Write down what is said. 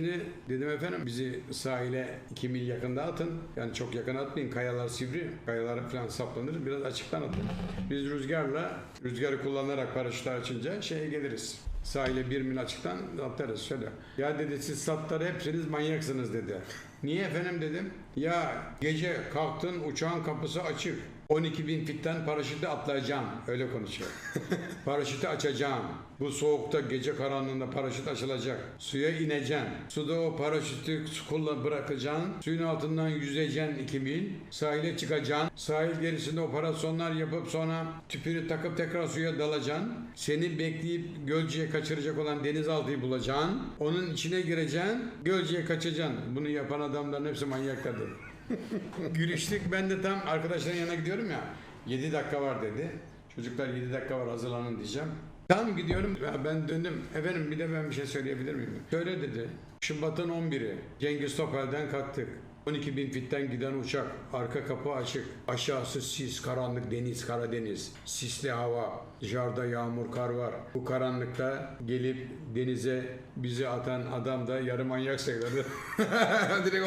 Şimdi dedim efendim bizi sahile 2 mil yakında atın. Yani çok yakın atmayın. Kayalar sivri. Kayalar falan saplanır. Biraz açıktan atın. Biz rüzgarla, rüzgarı kullanarak paraşütü açınca şeye geliriz. Sahile bir mil açıktan atlarız şöyle. Ya dedi siz satları hepsiniz manyaksınız dedi. Niye efendim dedim. Ya gece kalktın uçağın kapısı açık. 12 bin fitten paraşütle atlayacağım. Öyle konuşuyor. paraşütü açacağım. Bu soğukta gece karanlığında paraşüt açılacak. Suya ineceksin. Suda o paraşütü su kullan bırakacaksın. Suyun altından yüzeceksin 2 mil. Sahile çıkacaksın. Sahil gerisinde operasyonlar yapıp sonra tüpünü takıp tekrar suya dalacaksın. Seni bekleyip Gölce'ye kaçıracak olan denizaltıyı bulacaksın. Onun içine gireceksin. Gölce'ye kaçacaksın. Bunu yapan adamların hepsi manyaklardır. Gülüştük. Ben de tam arkadaşların yanına gidiyorum ya. 7 dakika var dedi. Çocuklar 7 dakika var hazırlanın diyeceğim. Tam gidiyorum. Ben döndüm. Efendim bir de ben bir şey söyleyebilir miyim? Şöyle dedi. Şubat'ın 11'i. Cengiz Topel'den kalktık. 12 bin fitten giden uçak. Arka kapı açık. Aşağısı sis, karanlık deniz, Karadeniz. Sisli hava. Dışarıda yağmur, kar var. Bu karanlıkta gelip denize bizi atan adam da yarı manyak sayılır. Direkt